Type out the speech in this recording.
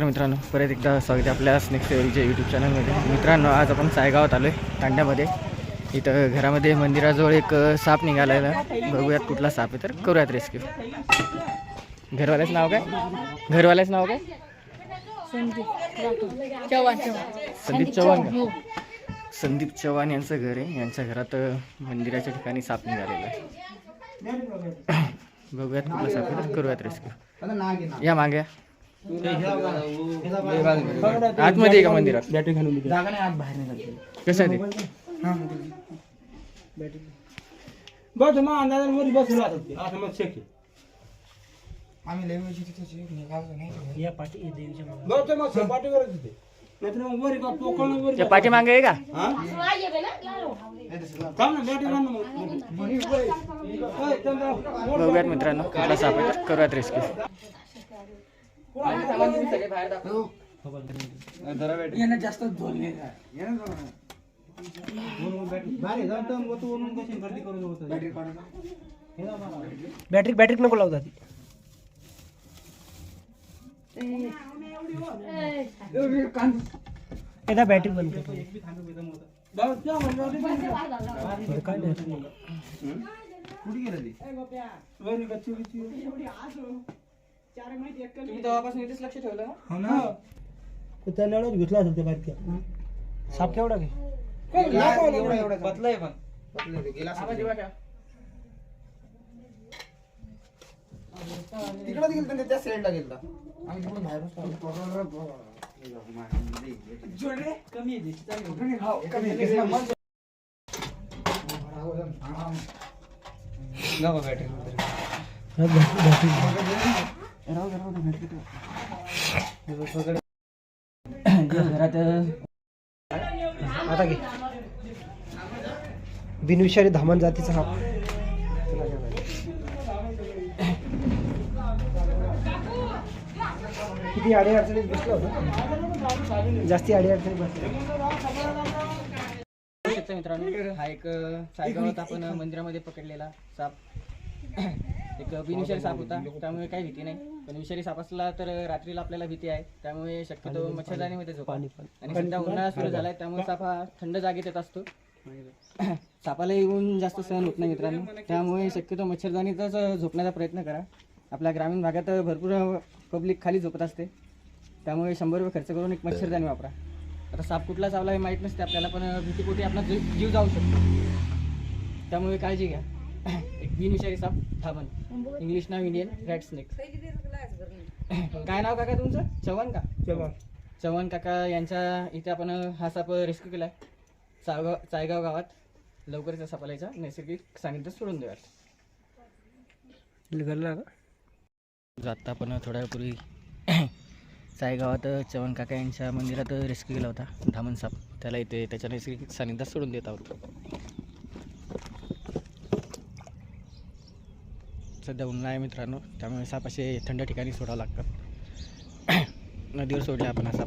तर मित्रांनो परत एकदा स्वागत आहे आपल्या स्नेक सेवरीच्या यूट्यूब चॅनलमध्ये मित्रांनो आज आपण सायगावात आलो आहे तांड्यामध्ये. इथं घरामध्ये मंदिराजवळ एक साप निघालेला बघूयात कुठला साप आहे तर करूयात रेस्क्यू घरवाल्याचं नाव काय? घरवाल्याचं नाव काय? चव्हाण. संदीप चव्हाण का? संदीप चव्हाण यांचं घर आहे. यांच्या घरात मंदिराच्या ठिकाणी साप निघालेला आहे. बघूयात कुठला साप आहे तर करूयात रेस्क्यू या मागे या. आतमध्ये का मंदिरात? बॅटरी घालून दिली जागा नाही आत बाहेर नाही कसं आहे ते? बस मग अंदाजाने वर बसलो आता ते. असं मग शेक आम्ही लय वेळची तिथे निघालो नाही या पाठी देवीच्या मागे. बस ते मग नाहीतर मग वर का? पोकळ वर त्या पाठीमागे आहे का? हा? थांब ना बॅटरी घाल ना मग. वर बघूयात मित्रांनो कुठला साप आहे तर करूयात रेस्क्यू. यांना जास्त धोरणे बाहेर जाऊन तर वरतून वरून कशी गर्दी करून होतं. बॅटरी बॅटरी नको लावता ती एकदा बॅटरी बंद करतो जाऊ, जा म्हणलं. काय नाही तुम्ही तेव्हापासून इथेच लक्ष ठेवलं ना? हो ना. नळावर घेतला असेल त्या बारक्या. साप केवढा घे? पण. तिकडे गेलं त्या साईडला गेला आम्ही तिकडून बाहेर घरात आता घे. बिनविषारी धामण जातीचा हा. किती अडी अडचणीत बसलो होतो. जास्ती अडी अडचणीत बसलो. शकता मित्रांनो हा एक सायगावात आपण मंदिरामध्ये पकडलेला साप. एक बिनविषारी साप होता त्यामुळे काही भीती नाही. पण विषारी साप असला तर रात्रीला आपल्याला भीती आहे त्यामुळे शक्यतो मच्छरदाणीमध्ये झोपा. आणि सध्या उन्हाळा सुरू झालाय त्यामुळे साप हा थंड जागेत येत असतो. सापाला येऊन जास्त सहन होत नाही मित्रांनो. त्यामुळे शक्यतो मच्छरदाणीतच झोपण्याचा प्रयत्न करा. आपल्या ग्रामीण भागात भरपूर पब्लिक खाली झोपत असते. त्यामुळे शंभर रुपये खर्च करून एक मच्छरदाणी वापरा. आता साप कुठला चावला हे माहीत नसते आपल्याला पण भीतीपोटी आपला जीव जीव जाऊ शकतो. त्यामुळे काळजी घ्या. एक बिनविषारी साप थांबन इंग्लिश नाव इंडियन रॅट स्नेक काय नाव काका तुमचं? चव्हाण का? चला. चव्हाण काका यांच्या इथे आपण हा साप रेस्क्यू केला आहे चायगाव चायगाव गावात. लवकरच या सापाला याचा नैसर्गिक सानिध्य सोडून द्यावा गल्ला का? आता आपण थोड्या वेळपूर्वी चायगावात चव्हाण काका यांच्या मंदिरात रेस्क्यू केला होता. धामण साप. त्याला इथे त्याच्या नैसर्गिक सानिध्यात सोडून देत आहोत. सध्या उन्हाळा आहे मित्रांनो त्यामुळे साप असे थंड ठिकाणी सोडावं लागतात नदीवर सोडले आपण असा.